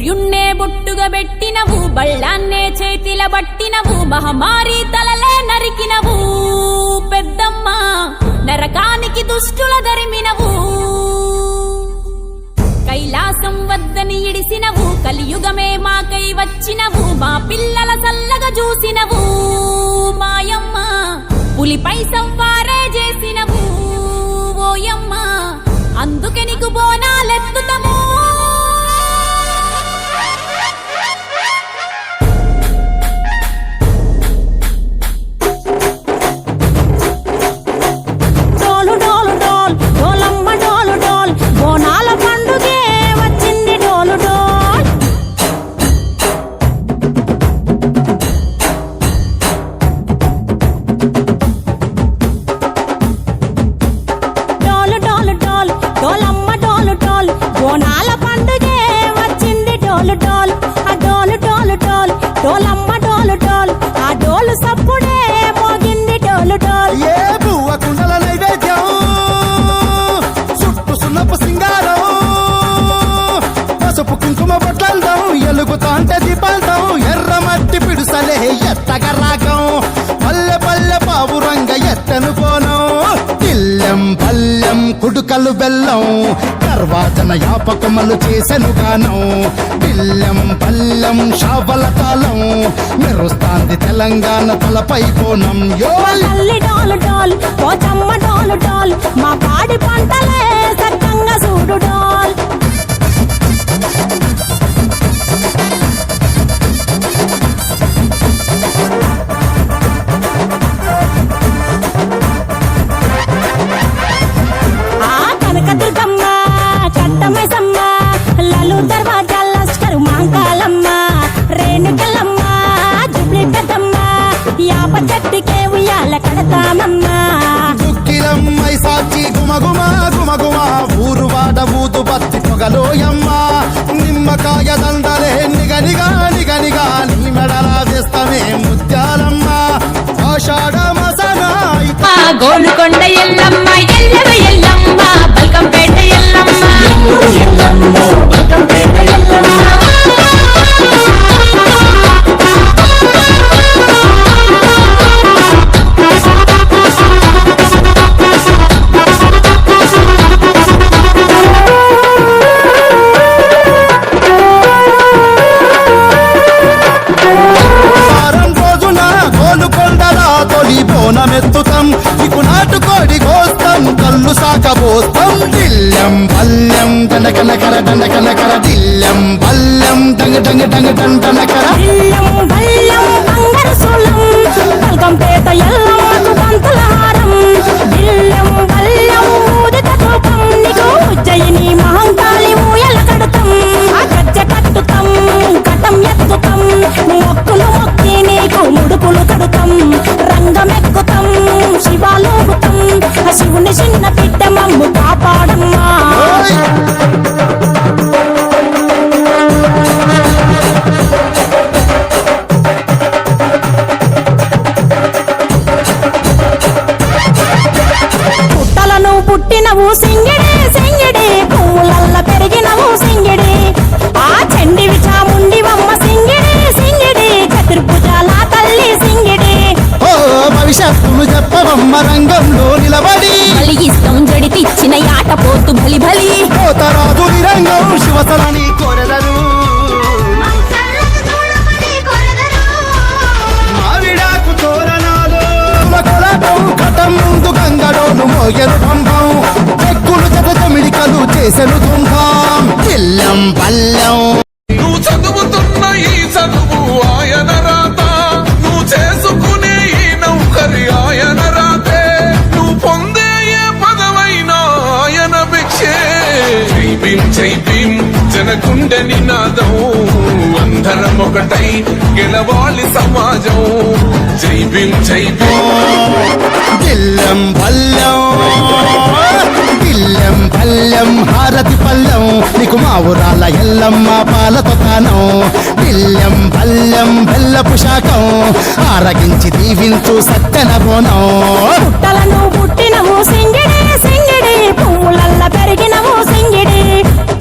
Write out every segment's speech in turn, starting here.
సూర్యున్నే బొట్టుగా పెట్టినవు బళ్ళాన్నే చేతిల బట్టినవు మహమారి తలలే నరికినవు. పెద్దమ్మ నరకానికి దుష్టుల దరిమినవు. కైలాసం వద్దని ఇడిసినవు కలియుగమే మాకై వచ్చినవు మా పిల్లల చల్లగా చూసినవు. మాయమ్మ పులిపై సంవారే చేసినవు. ఓయమ్మ అందుకే నీకు బో డోలు డోల్ ఆ డోలు డోలు డోల్ డోలమ్మ డోలు డోల్ ఆ డోలు సప్పుడే మోగింది డోలు డోల్. ఏ బువ్వ కుండల నైవేద్యం? చుట్టు సున్నపు సింగారం. పసుపు కుంకుమ బొట్లందం ఎలుగుతాంటే దీపాలతం ఎర్ర మట్టి పిడుసలే ఎత్తగ రాగం. పల్లె పల్లె పావురంగ ఎత్తను కోనం తిల్లెం పల్లెం కుడుకలు బెల్లం గర్వాజన యాపకమలు చేసెను గానం పిల్లం పల్లం షాపల కాలం. మెరుస్తాంది తెలంగాణ తలపై కోణం యో! డాల్ డోలు మా పాడి పంటల యాప చెట్టుకే ఉయ్యాల కడతామమ్మ దుఃఖిలమ్మై సాచి గుమగుమ గుమగుమ ఊరు వాడ ఊదు బత్తి పొగలోయమ్మ. నిమ్మకాయ దండలే నిగనిగా నిగనిగా నీ మెడలా వేస్తామే ముత్యాలమ్మ. ఆషాఢ మసన ఆ గోలుకొండ ఎల్లమ్మ కోడి తొలి బోనమెత్తుతాం. ఇకు నాటుకోడి కోస్తాం కళ్ళు సాకబోస్తాం. దిల్లం పల్లెం దండకనకర దండకనకర దిల్లం పల్లెం డంగ డంగ డంగ డండనకర పుట్టినవు సింగిడి సింగిడి. పువ్వులల్ల పెరిగినవు సింగిడి. ఆ చండివి చాముండివమ్మ సింగిడి సింగిడి. చతుర్భుజాల తల్లి సింగిడి. ఓ భవిష్యత్తును చెప్పవమ్మ రంగంలో నిలబడి. కలిగిస్తాం జడితిచ్చిన యాట పోతు బలి బలి. పోతరాజు రంగం శివతలని కోరెదరు భీం జై భీం జనకుండె నినాదం. అందరం ఒకటై గెలవాలి సమాజం. జై భీం జై భీం పిల్లం పల్లెం పిల్లం పల్లెం హారతి పల్లెం. నీకు మా ఊరాల ఎల్లమ్మ పాల దుకాణం పిల్లం పల్లెం బెల్లపు శాఖం ఆరగించి దీవించు సత్తెన బోనం. పుట్టలను పుట్టినవు సింగిడి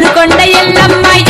கொண்டு கொண்ட எல்லம்மாய்